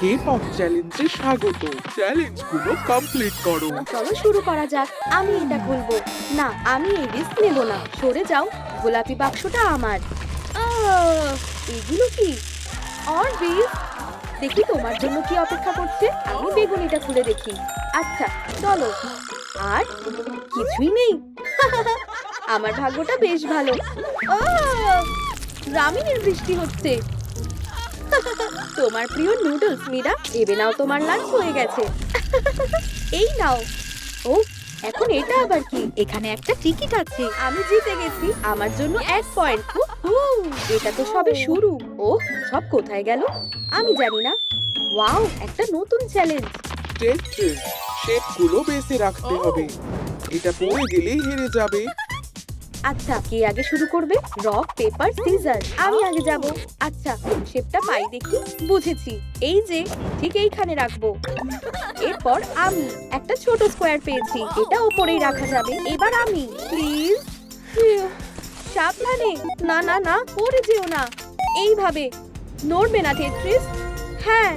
K pop চ্যালেঞ্জে স্বাগত। চ্যালেঞ্জগুলো কমপ্লিট করো। চলো শুরু করা যাক। আমি এটা খুলবো। না আমি এই রিস্ক নেব না। সরে যাও। গোলাপি বাক্সটা আমার। আহ, এগুলো কি? অরবিজ দেখি তোমার জন্য কি অপেক্ষা করছে। আমি বেগুনিটা খুলে দেখি। আচ্ছা চলো। আর কিছুই নেই। আমার ভাগ্যটা বেশ ভালো। আহ, রামিনের বৃষ্টি হচ্ছে। তোমার প্রিয় নুডলস মীরা এবে নাও তোমার লাঞ্চ হয়ে গেছে। এই নাও। ও এখন এটা আবার কি? এখানে একটা টিকিট আছে। আমি জিতে গেছি। আমার জন্য এক পয়েন্ট। এটা তো সবে শুরু। ও সব কোথায় গেল? আমি জানি না। ওয়াও একটা নতুন চ্যালেঞ্জ টেট্রিস শেপগুলো বেঁচে রাখতে হবে। এটা পড়ে গেলেই হেরে যাবে। আচ্ছা কে আগে শুরু করবে? Rock, paper, scissor. আমি আগে যাব। আচ্ছা শেপটা পাই দেখি। বুঝেছি। এই যে, ঠিক এইখানে রাখব। এরপর আমি একটা ছোট স্কোয়ার পেয়েছি। এটা উপরেই রাখা যাবে। এবার আমি প্লিজ সাবধানে। না না না, পড়ে যেও না। এইভাবে। নড়বে না টেট্রিস হ্যাঁ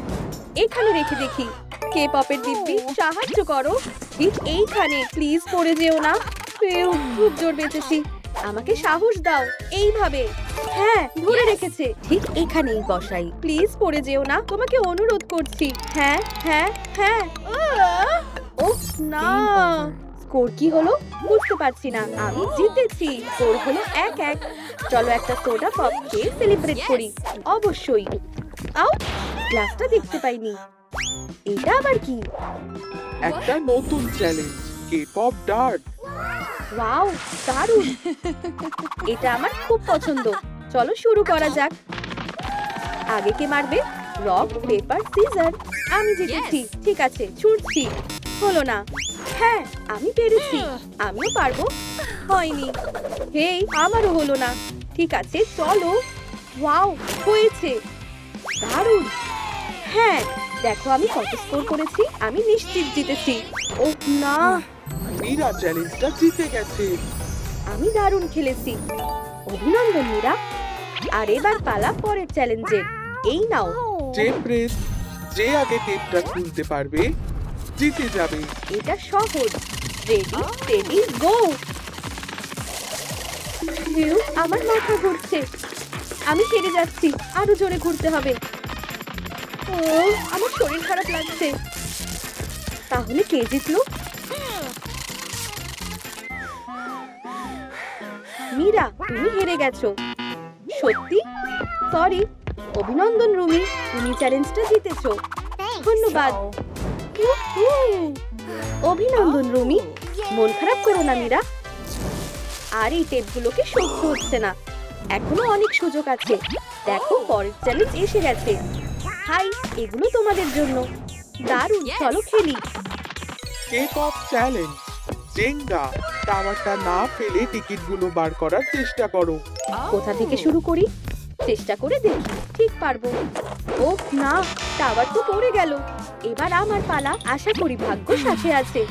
এখানে রেখে দেখি। কে পপের দিব্যি, সাহায্য করো। ঠিক এইখানে। প্লিজ পড়ে যেও না। খুব জোর বেঁচেছি আমাকে সাহস দাও। এইভাবে। হ্যাঁ ধরে রেখেছে। ঠিক এখানেই বসাই। প্লিজ পড়ে যেও না তোমাকে অনুরোধ করছি। হ্যাঁ হ্যাঁ হ্যাঁ। ও না। স্কোর কি হলো? বুঝতে পারছি না। আমি জিতেছি। স্কোর হলো এক এক। চলো একটা সোডা পপ খেয়ে সেলিব্রেট করি। অবশ্যই। আও গ্লাসটা দেখতে পাইনি। এটা আবার কি? একটা নতুন চ্যালেঞ্জ কে পপ ডার্ট ওয়াও দারুণ। এটা আমার খুব পছন্দ। চলো শুরু করা যাক। আগে কে মারবে? Rock paper scissor. আমি জিতেছি। ঠিক আছে ছুটছি। হলো না। হ্যাঁ আমি পেরেছি। আমিও পারব। হয়নি। হেই আমারও হলো না। ঠিক আছে চলো। ওয়াও হয়েছে। দারুণ। হ্যাঁ দেখো আমি কত স্কোর করেছি। আমি নিশ্চিত জিতেছি। ও না। মীরা চ্যালেঞ্জটা জিতে গেছে। আমি দারুণ খেলেছি। অভিনন্দন মীরা। আর এবার পালা পরের চ্যালেঞ্জের এই নাও। যে প্রেস যে আগে টেপটা খুলতে পারবে জিতে যাবে। এটা সহজ। রেডি টেডি গো আমার মাথা ঘুরছে। আমি হেরে যাচ্ছি। আরও জোরে ঘুরতে হবে। ও আমার শরীর খারাপ লাগছে। তাহলে কে জিতলো? মীরা তুমি হেরে গেছো। সত্যি? সরি অভিনন্দন রুমি তুমি চ্যালেঞ্জটা জিতেছো। ধন্যবাদ! অভিনন্দন রুমি মন খারাপ করো না মীরা। আর এই টেপগুলোকে সহ্য হচ্ছে না। এখনও অনেক সুযোগ আছে। দেখো পরের চ্যালেঞ্জ এসে গেছে। হাই এগুলো তোমাদের জন্য। দারুণ চলো খেলি। কে পপ চ্যালেঞ্জ জেঙ্গা টাওয়ারটা না ফেলে টিকিটগুলো বার করার চেষ্টা করো। কোথা থেকে শুরু করি? চেষ্টা করে দেখি, ঠিক পারব। ও না, টাওয়ার তো পড়ে গেল। এবার আমার পালা, আশা করি ভাগ্য সাথে আছে।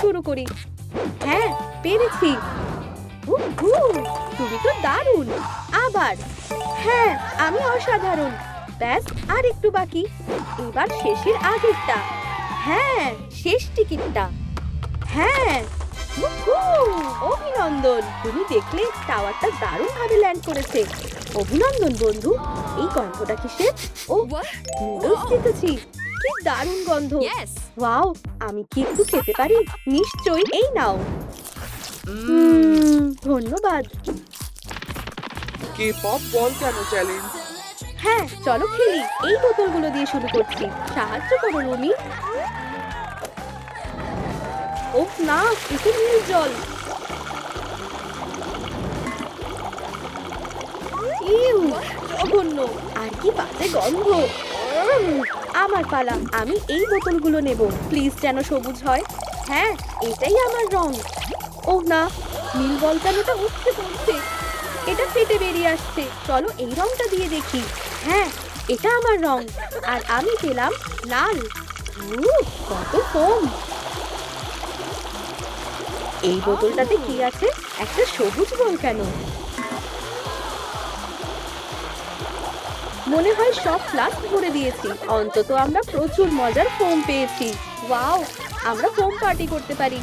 শুরু করি। হ্যাঁ পেরেছি। তুমি তো দারুণ। আবার। হ্যাঁ আমি অসাধারণ। ব্যাস, আর একটু বাকি। এবার শেষের আগেরটা। হ্যাঁ শেষ টিকিটটা। হ্যাঁ। অভিনন্দন। তুমি দেখলে টাওয়ারটা দারুণ ভাবে ল্যান্ড করেছে। অভিনন্দন বন্ধু। এই গন্ধটা কিসের? ও? নুডলস জিতেছি কি দারুণ গন্ধ। ওয়াও আমি কি একটু খেতে পারি? নিশ্চয়ই এই নাও। উম, ধন্যবাদ। কে পপ বল কেন চ্যালেঞ্জ হ্যাঁ চলো খেলি। এই বোতলগুলো দিয়ে শুরু করছি। সাহায্য করো রুমি। ওহ না এতে নীল জল। জঘন্য। আর কি বাজে গন্ধ। আমার পালা, আমি এই বোতলগুলো নেব। প্লিজ যেন সবুজ হয়। হ্যাঁ এটাই আমার রং। ও না, নীল বলকানোটা উঠতে পড়ছে। এটা ফেটে বেরিয়ে আসছে। চলো এই রংটা দিয়ে দেখি। হ্যাঁ এটা আমার রং। আর আমি পেলাম লাল। কত কম এই বোতলটাতে কি আছে? একটা সবুজ বল কেন? মনে হয় সব ফ্লাস্ক ভরে দিয়েছি। অন্তত আমরা প্রচুর মজার ফোম পেয়েছি। ওয়াও আমরা ফোম পার্টি করতে পারি।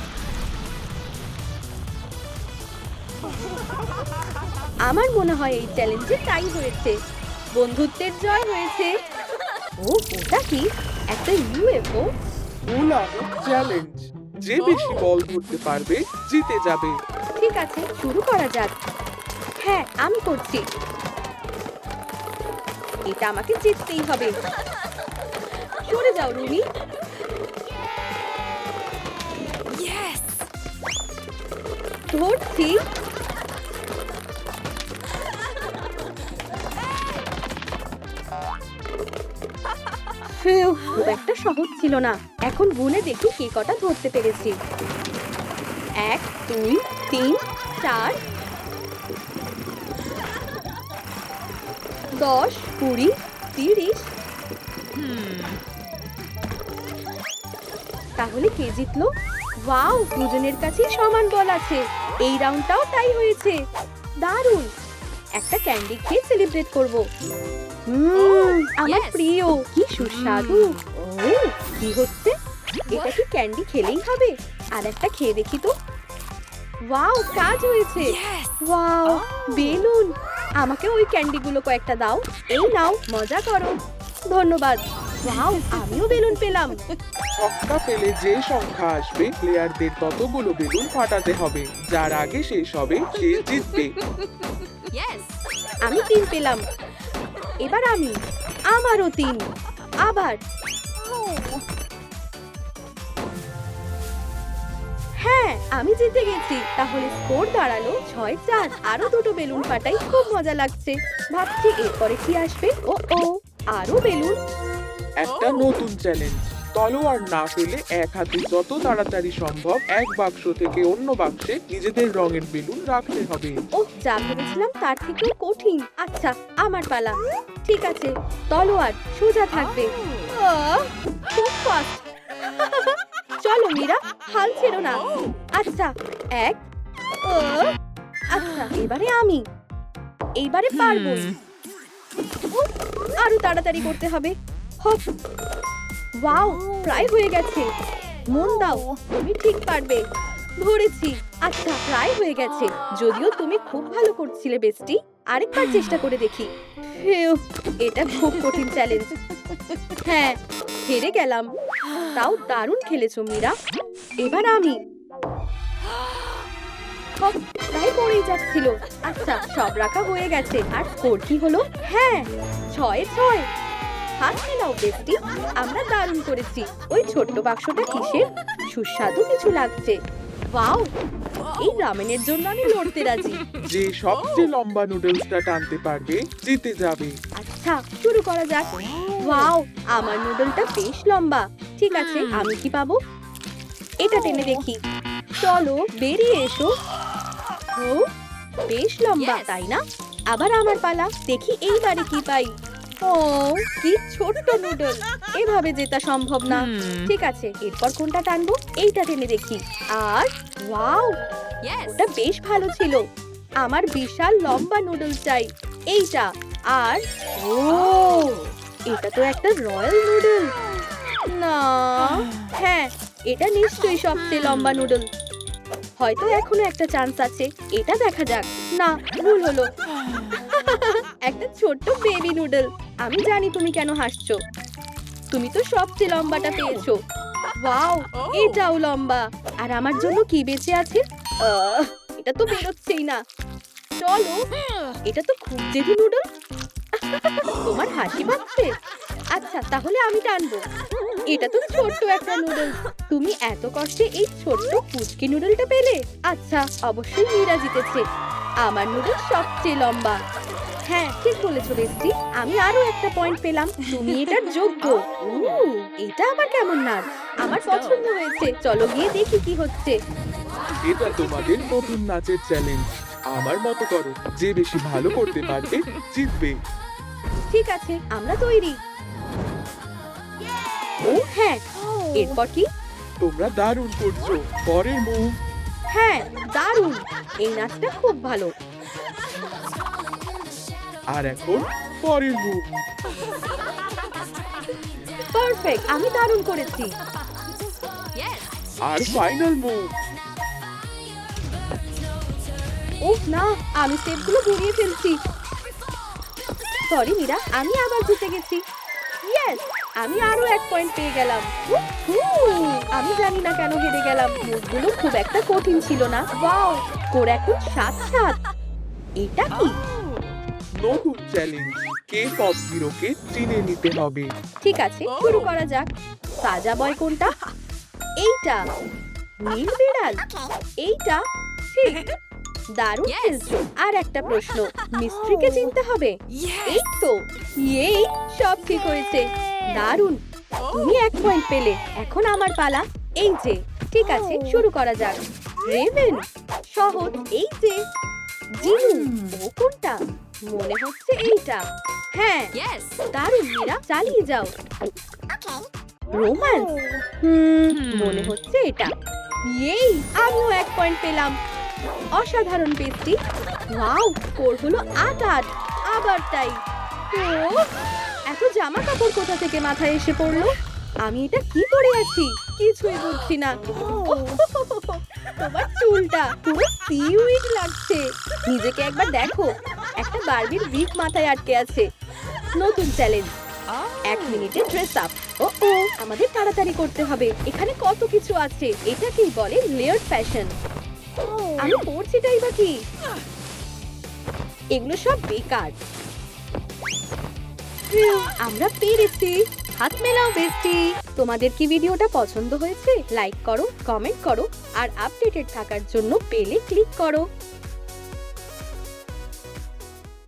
আমার মনে হয় এই চ্যালেঞ্জে তাই হয়েছে। বন্ধুত্বের জয় হয়েছে। ও, ওটা কি? একটা ইউএফও চ্যালেঞ্জ যে বেশি বল ধরতে পারবে জিতে যাবে। ঠিক আছে শুরু করা যাক। হ্যাঁ আমি করছি। এটা আমাকে জিততেই হবে। সরে যাও রুমি। ধরছি ফিউ, খুব একটা সহজ ছিল না। এখন গুনে দেখি কে কটা ধরতে পেরেছি। এক দুই তিন চার দশ কুড়ি তিরিশ। তাহলে কে জিতলো? ওয়াও দুজনের কাছেই সমান বল আছে। এই রাউন্ডটাও তাই হয়েছে। দারুণ! একটা ক্যান্ডি খেয়ে সেলিব্রেট করব। আমার Yes. প্রিয় কি সুস্বাদু। ও কি হচ্ছে? এটা কি ক্যান্ডি খেলেই হবে? আর একটা খেয়ে দেখি তো। ওয়াও কাজ হয়েছে। Wow balloon. আমাকে ওই ক্যান্ডিগুলো কয়েকটা দাও। এই নাও মজা করো। ধন্যবাদ। ওয়াও আমিও বেলুন পেলাম। ছক্কা পেলে যে সংখ্যা আসবে প্লেয়ারদের ততগুলো বেলুন ফাটাতে হবে। যার আগে শেষ হবে সে জিতবে. আমি তিন পেলাম। এবার আমি, আমারও তিন, আবার। হ্যাঁ আমি জিতে গেছি। তাহলে স্কোর দাঁড়াল ছয় চার। আরও দুটো বেলুন ফাটাই খুব মজা লাগছে। ভাবছি এরপরে কি আসবে? ও ও, আরও বেলুন। একটা নতুন চ্যালেঞ্জ। তলোয়ার না ফেলে এক হাতে যত তাড়াতাড়ি সম্ভব এক বাক্স থেকে অন্য বাক্সে নিজেদের রঙের বেলুন রাখতে হবে। ও যা ভেবেছিলাম তার থেকেও কঠিন। আচ্ছা আমার পালা। ঠিক আছে তলোয়ার সোজা থাকবে। আহ, খুব ফাস্ট চলো মীরা হাল ছেড়ো না। আচ্ছা এক। আহ, আচ্ছা এবারে আমি। এইবারে পারব। উফ, আরও তাড়াতাড়ি করতে হবে। হপ ওয়াও প্রায় হয়ে গেছে। মন দাও তুমি ঠিক পারবে। ধরেছি আচ্ছা প্রায় হয়ে গেছে। যদিও তুমি খুব ভালো করছিলে বেস্টি। আরেকবার চেষ্টা করে দেখি। এটা খুব কঠিন চ্যালেঞ্জ হ্যাঁ হেরে গেলাম। তাও দারুণ খেলেছো মীরা। এবার আমি। প্রায় পড়েই যাচ্ছিল। আচ্ছা সব রাখা হয়ে গেছে। আর স্কোর কি হলো? হ্যাঁ ছয় ছয়। হাত মেলাও বেস্টি আমরা দারুণ করেছি। ওই ছোট্ট বাক্সটা কিসের? সুস্বাদু কিছু লাগছে। ওয়াও এই রামেনের জন্য আমি লড়তে রাজি। যে সবচেয়ে লম্বা নুডলসটা টানতে পারবে জিতে যাবে। আচ্ছা শুরু করা যাক। ওয়াও আমার নুডলটা বেশ লম্বা। ঠিক আছে আমি কি পাবো? এটা টেনে দেখি। চলো বেরিয়ে এসো। ও বেশ লম্বা তাই না? আবার আমার পালা দেখি এইবারে কি পাই। ও কি ছোট্ট নুডল এভাবে জেতা সম্ভব না। ঠিক আছে এরপর কোনটা টানবো? এইটা টেনে দেখি। আর ওয়াও. ওটা বেশ ভালো ছিল। আমার বিশাল লম্বা নুডল চাই। এইটা আর ও এটা তো একটা রয়্যাল নুডল না হ্যাঁ এটা নিশ্চয়ই সবচেয়ে লম্বা নুডল হয়তো এখনও একটা চান্স আছে। এটা দেখা যাক। না ভুল হলো। একটা ছোট্ট বেবি নুডল আমি জানি তুমি কেন হাসছো। তুমি তো সবচেয়ে লম্বাটা পেয়েছ। ওয়াও, এটাও লম্বা। আর আমার জন্য কি বেঁচে আছে? এটা তো বেরোচ্ছেই না। চলো, এটা তো খুব জেদি নুডল তোমার হাসি পাচ্ছে। আচ্ছা তাহলে আমি টানবো। এটা তো ছোট্ট একটা নুডল তুমি এত কষ্টে এই ছোট্ট পুচকি নুডলটা পেলে? আচ্ছা অবশ্যই মীরা জিতেছে। আমার নুডল সবচেয়ে লম্বা। হ্যাঁ ঠিক বলেছ বেস্টি। আমি আরও একটা পয়েন্ট পেলাম। তুমি এটার যোগ্য। উহ, এটা আবার কেমন নাচ আমার পছন্দ হয়েছে। চলো গিয়ে দেখি কি হচ্ছে। এটা তোমাদের নতুন নাচের চ্যালেঞ্জ আমার মতো করো। যে বেশি ভালো করতে পারবে জিতবে। ঠিক আছে আমরা তৈরি। ও? হ্যাঁ। এরপর কি? তোমরা দারুণ করছ। পরের মুভ হ্যাঁ দারুণ। এই নাচটা খুব ভালো। আর এখন পরের মুভ পারফেক্ট আমি দারুণ করেছি। আর ফাইনাল মুভ। ওহ না আমি স্টেপগুলো ঘুরিয়ে ফেলছি। সরি মীরা আমি আবার জিতে গেছি। ইয়েস আমি আরও এক পয়েন্ট পেয়ে গেলাম! আমি জানি না কেন হেরে গেলাম। মুখগুলো খুব একটা কঠিন ছিল না। ওয়াও স্কোর এখন সাত সাত। এটা কি? নতুন চ্যালেঞ্জ কে পপ হিরোকে চিনে নিতে হবে। ঠিক আছে শুরু করা যাক। সাজা বয় কোনটা? এইটা নীল বিড়াল। এইটা ঠিক। দারুণ খেলছো। আর একটা প্রশ্ন মিস্ত্রিকে চিনতে হবে? এই তো এই সব ঠিক হয়েছে। দারুণ। তুমি এক পয়েন্ট পেলে। এখন আমার পালা। এই যে ঠিক আছে শুরু করা যাক। রেভেন সহজ এই যে। জিনু ও কোনটা? মনে হচ্ছে এইটা। হ্যাঁ. দারুণ মীরা। চালিয়ে যাও। রোম্যান্স হুম মনে হচ্ছে এটা। এই আমিও এক পয়েন্ট পেলাম। অসাধারণ পেস্টি ওয়াও স্কোর হলো আট আট। আবার তাই। ও এত জামা কাপড় কোথা থেকে মাথায় এসে পড়ল? আমি এটা কি করে আছি? কিছুই বুঝছি না। তোমার চুলটা পুরো সিউইড লাগছে। নিজেকে একবার দেখো। একটা বারবির উইক মাথায় আটকে আছে। নতুন চ্যালেঞ্জ। এক মিনিটে ড্রেস আপ ও ও, আমাদের তাড়াতাড়ি করতে হবে। এখানে কত কিছু আছে। এটাকেই বলে লেয়ার্ড ফ্যাশন আমি পড়ছিটাই বা কি? এগুলো সব বেকার। আমরা পেরেছি। হাত মেলাও বেস্টি তোমাদের কি ভিডিওটা পছন্দ হয়েছে? লাইক করো কমেন্ট করো, আর আপডেটেড থাকার জন্য পেলে ক্লিক করো।